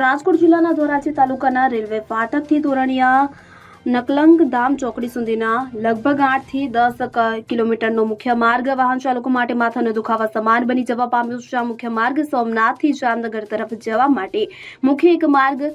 રાજકોટ જિલ્લાના ધોરાજી તાલુકાના રેલવે ફાટકથી ધોરણિયા નકલંગ ધામ ચોકડી સુધીના લગભગ આઠથી દસ કિલોમીટરનો મુખ્ય માર્ગ વાહન ચાલકો માટે માથાનો દુખાવા સમાન બની જવા પામ્યો છે. આ મુખ્ય માર્ગ સોમનાથથી જામનગર તરફ જવા માટે મુખ્ય એક માર્ગ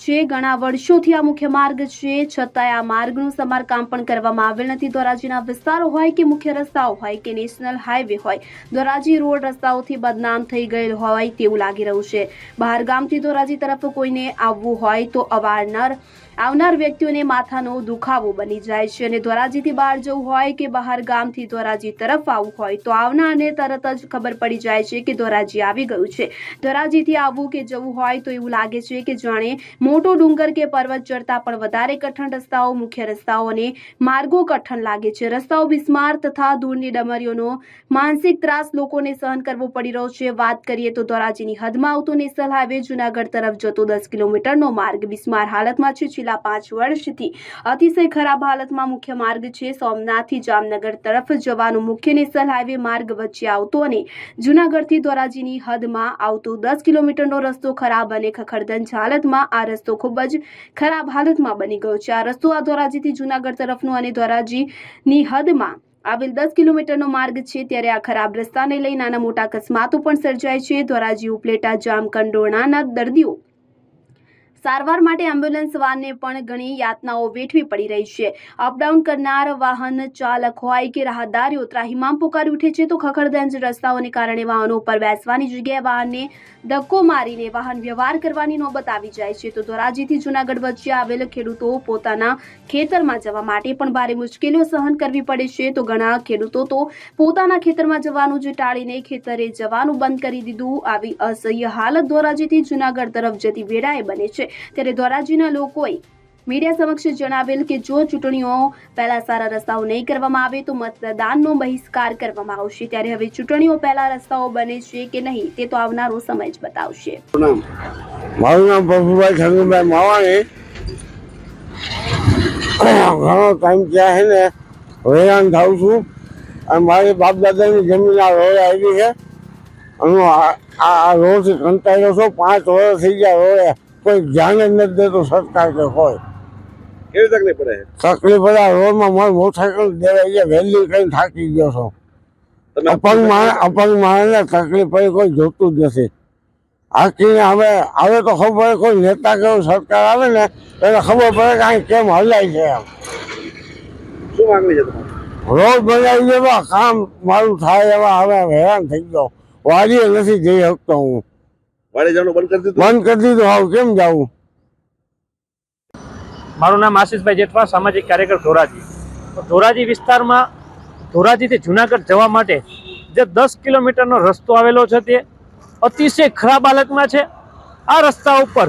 છે. ઘણા વર્ષોથી આ મુખ્ય માર્ગ છે. છતાંય આ માર્ગનું સમારકામ પણ કરવામાં આવેલ નથી. ધોરાજીના વિસ્તારો હોય કે મુખ્ય રસ્તાઓ હોય કે નેશનલ હાઈવે હોય, ધોરાજી રોડ રસ્તાઓથી બદનામ થઈ ગયેલ હોય તેવું લાગી રહ્યું છે. બહાર ગામથી ધોરાજી તરફ કોઈને આવવું હોય તો અવારનવાર આવનાર વ્યક્તિઓને માથાનો દુખાવો બની જાય છે અને ધોરાજીથી બહાર જવું હોય કે બહાર ગામથી ધોરાજી તરફ આવવું હોય તો આવનારને તરત જ ખબર પડી જાય છે કે ધોરાજી આવી ગયું છે. ધોરાજીથી આવવું કે જવું હોય તો એવું લાગે છે કે જાણે મોટો ડુંગર કે પર્વત ચડતા પણ વધારે કઠણ રસ્તાઓ, મુખ્ય રસ્તાઓ અને માર્ગો કઠણ લાગે છે. રસ્તાઓ બિસ્માર તથા દૂરની ડમરીઓનો માનસિક ત્રાસ લોકોને સહન કરવો પડી રહ્યો છે. વાત કરીએ તો ધોરાજીની હદમાં આવતો નેશનલ હાઈવે જુનાગઢ તરફ જતો દસ કિલોમીટરનો માર્ગ. બિસ્માર હાલતમાં છે. છેલ્લા પાંચ વર્ષથી. અતિશય ખરાબ હાલતમાં મુખ્ય માર્ગ છે સોમનાથથી જામનગર તરફ જવાનો. મુખ્ય નેશનલ હાઈવે માર્ગ વચ્ચે આવતો અને જુનાગઢથી ધોરાજીની હદમાં આવતો દસ કિલોમીટરનો રસ્તો ખરાબ અને ખખડધંજ હાલતમાં આ રસ્તો ખૂબ જ ખરાબ હાલતમાં બની ગયો છે. આ રસ્તો આ ધોરાજીથી જુનાગઢ તરફનો અને ધોરાજીની હદમાં આવેલ દસ કિલોમીટરનો માર્ગ છે. ત્યારે આ ખરાબ રસ્તાને લઈ નાના મોટા અકસ્માતો પણ સર્જાય છે. ધોરાજી ઉપલેટા જામ કંડોરણાના દર્દીઓ સારવાર માટે એમ્બ્યુલન્સ વાનને પણ ઘણી યાતનાઓ વેઠવી પડી રહી છે. અપડાઉન કરનાર વાહન ચાલક હોય કે રાહદારીઓ ત્રાહિમામ પુકારી ઉઠે છે, તો ખખડધંજ રસ્તાઓને કારણે વાહનો ઉપર બેસવાની જગ્યાએ વાહનને ધક્કો મારીને વાહન વ્યવહાર કરવાની નોબત આવી જાય છે. તો ધોરાજીથી જુનાગઢ વચ્ચે આવેલ ખેડૂતો પોતાના ખેતરમાં જવા માટે પણ ભારે મુશ્કેલીઓ સહન કરવી પડે છે. તો ઘણા ખેડૂતો તો પોતાના ખેતરમાં જવાનું જ ટાળીને ખેતરે જવાનું બંધ કરી દીધું. આવી અસહ્ય હાલત ધોરાજીથી જુનાગઢ તરફ જતી વેળાએ બને છે. ત્યારે ધોરાજીના લોકોએ મીડિયા સમક્ષ જણાવેલ કે જો ચૂંટણીઓ પહેલા સારા રસ્તાઓ નહીં કરવામાં આવે તો મતદાનનો બહિષ્કાર કરવામાં આવશે. ત્યારે હવે ચૂંટણીઓ પહેલા રસ્તાઓ બને છે કે નહીં તે તો આવનારો સમય જ બતાવશે. મારું નામ પ્રભુભાઈ છગનભાઈ માવાણી. ઘણો ટાઈમ ત્યાં છે ને વેરાન થાઉં છું. અને મારી બાપ દાદાની જમીન આ રોડ આવી છે. અને આ રોડ કંટાળ્યો છું. પાંચ વર્ષ થઈ ગયા રોડે. કોઈ ધ્યાન જ નથી દેતો સરકાર કે કોઈ કેવી તકલીફ પડે? તકલીફ પડે રોડમાં મારે મોટરસાયકલ દેવાઈ ગયા વહેલી કરીને થાકી ગયો છો. અપંગ માણસ અપંગ માણસને તકલીફ પડી કોઈ જોતું જ નથી. હાકીને હવે હવે તો ખબર કોઈ નેતા કે સરકાર આવે ને એને ખબર પડે કે અહીં કેમ હલાય છે એમ. શું માંગણી છે રોડ બનાવી દેવા કામ મારું થાય એવા હવે હેરાન થઈ ગયો. વાડીએ નથી જઈ શકતો હું. વાડે જવાનું બંધ કરી દીધું? બંધ કરી દીધું. હાવ કેમ જાવું? મારું નામ આશીષભાઈ જેઠવા સામાજિક કાર્યકર ધોરાજી. તો ધોરાજી વિસ્તારમાં ધોરાજીથી જુનાગઢ જવા માટે જે દસ કિલોમીટરનો રસ્તો આવેલો છે તે અતિશય ખરાબ હાલતમાં છે. આ રસ્તા ઉપર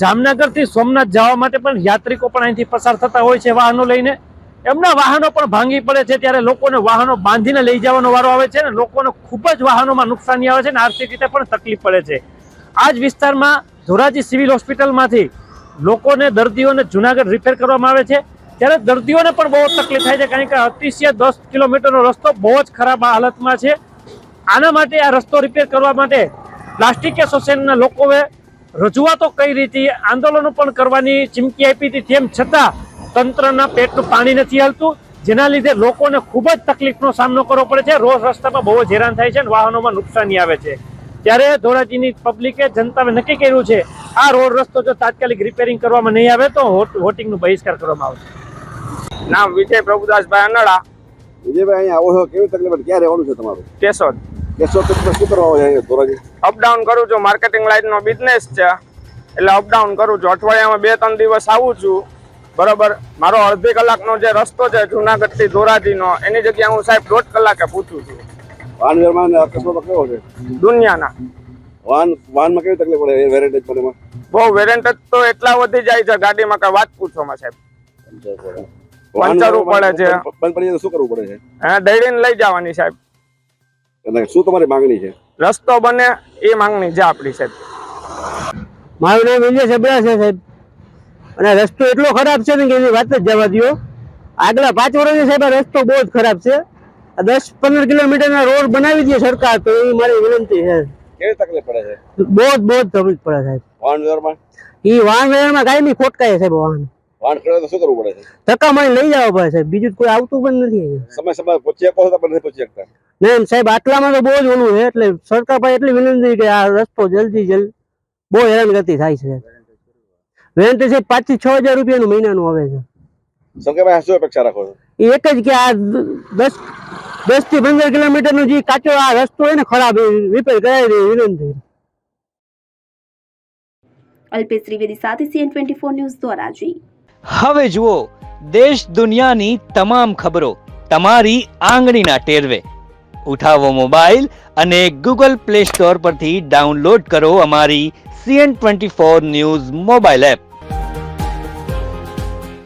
જામનગરથી સોમનાથ જવા માટે પણ યાત્રિકો પણ અહીંથી પસાર થતા હોય છે વાહનો લઈને. એમના વાહનો પણ ભાંગી પડે છે ત્યારે લોકોને વાહનો બાંધીને લઈ જવાનો વારો આવે છે અને લોકોને ખૂબ જ વાહનોમાં નુકસાની આવે છે અને આર્થિક રીતે પણ તકલીફ પડે છે. આ જ વિસ્તારમાં ધોરાજી સિવિલ હોસ્પિટલમાંથી લોકોને દર્દીઓને જુનાગઢ રિપેર કરવામાં આવે છે. ત્યારે દર્દીઓને પણ બહુ તકલીફ થાય છે કારણ કે અતિશય દસ કિલોમીટરનો રસ્તો બહુ જ ખરાબ હાલતમાં છે. આના માટે આ રસ્તો રિપેર કરવા માટે પ્લાસ્ટિક એસોસિએશનના લોકોએ રજૂઆતો કઈ રીતે આંદોલનો પણ કરવાની ચીમકી આપી હતી. તેમ છતાં તંત્રના પેટનું પાણી નથી હાલતું. જેના લીધે લોકોને ખૂબ જ તકલીફનો સામનો કરવો પડે છે. રોજ રસ્તામાં બહુ જ હેરાન થાય છે અને વાહનોમાં નુકસાની આવે છે. ત્યારે ધોરાજીની પબ્લિકે જનતાએ નક્કી કર્યું છે આ રોડ રસ્તો જો તાત્કાલિક રિપેરિંગ કરવામાં નહીં આવે તો વોટ- વોટિંગનો બહિષ્કાર કરવામાં આવશે. નામ વિજય પ્રભુદાસભાઈ અનડા વિજયભાઈ અહીંયા આવો છો? કેવી તકલીફ ક્યારે ક્યાં રહેવાનું છે તમારું? કેશોદ. કેશોદ શું કરવા આવો છો ધોરાજી અપડાઉન કરું છું. માર્કેટિંગ લાઇનનો બિઝનેસ છે. એટલે અપડાઉન કરું છું. અઠવાડિયામાં બે ત્રણ દિવસ આવું છું. બરોબર. મારો અડધી કલાકનો જે રસ્તો છે જુનાગઢથી ધોરાજીનો એની જગ્યાએ હું સાહેબ દોઢ કલાકે પૂછું છું. વાહન વ્યવહારમાં અકસ્માત કેવો છે? દુનિયાના. વાહન વાહનમાં કેવી તકલીફ પડે? એ વેરેન્ટેજ પડે બહુ વેરેન્ટેજ તો એટલા વધી જાય છે ગાડીમાં કઈ વાત પૂછોમાં સાહેબ. વાહન પંચરવું પડે છે. બંધ પડી જાય શું કરવું પડે છે? હા દઈને લઈ જવાની સાહેબ. એટલે શું તમારી માંગણી છે? રસ્તો બને એ માંગણી છે આપણી સાહેબ. મારું નામ વિજય સબરા છે સાહેબ. અને રસ્તો એટલો ખરાબ છે ને કે એની વાત જ જવા દો આગલા પાંચ વર્ષથી સાહેબ આ રસ્તો બહુ જ ખરાબ છે. આ દસ પંદર કિલોમીટરના રોડ બનાવી દે સરકાર તો એ મારી વિનંતી છે. કેવી તકલીફ પડે છે? બહુ જ બહુ જ તકલીફ પડે સાહેબ. વાહન વ્યવહારમાં? એ વાહન વ્યવહારમાં નહીં ખોટકાય સાહેબ વાહન. વાહન ખડે તો શું કરવું પડે છે? ધક્કા મારી લઈ જવા પડે સાહેબ. બીજું કોઈ આવતું પણ નથી સમય સમય પહોંચી શકો છો પણ નથી પહોંચી શકતા. ને સાહેબ આટલામાં તો બહુ જ ઓલું છે. એટલે સરકાર પાસે એટલી વિનંતી કે આ રસ્તો જલ્દી જલ્દી બહુ હેરાનગતિ થાય છે. રેન્ટ છે પાંચથી છ હજાર રૂપિયાનું મહિનાનું આવે છે. સરકાર શું અપેક્ષા રાખો છો? એક જ કે આ દસ દસથી પંદર કિલોમીટરનો જે કાચો આ રસ્તો હોય ને ખરાબ રિપેર કરાવી દે વિનંતી અલ્પેશ ત્રિવેદી સાથે CN twenty four news Dhoraji હવે જુઓ દેશ દુનિયાની તમામ ખબરો તમારી આંગળીના ટેરવે. ઉઠાવો મોબાઈલ અને ગૂગલ પ્લે સ્ટોર પરથી ડાઉનલોડ કરો અમારી CN twenty four news mobile app.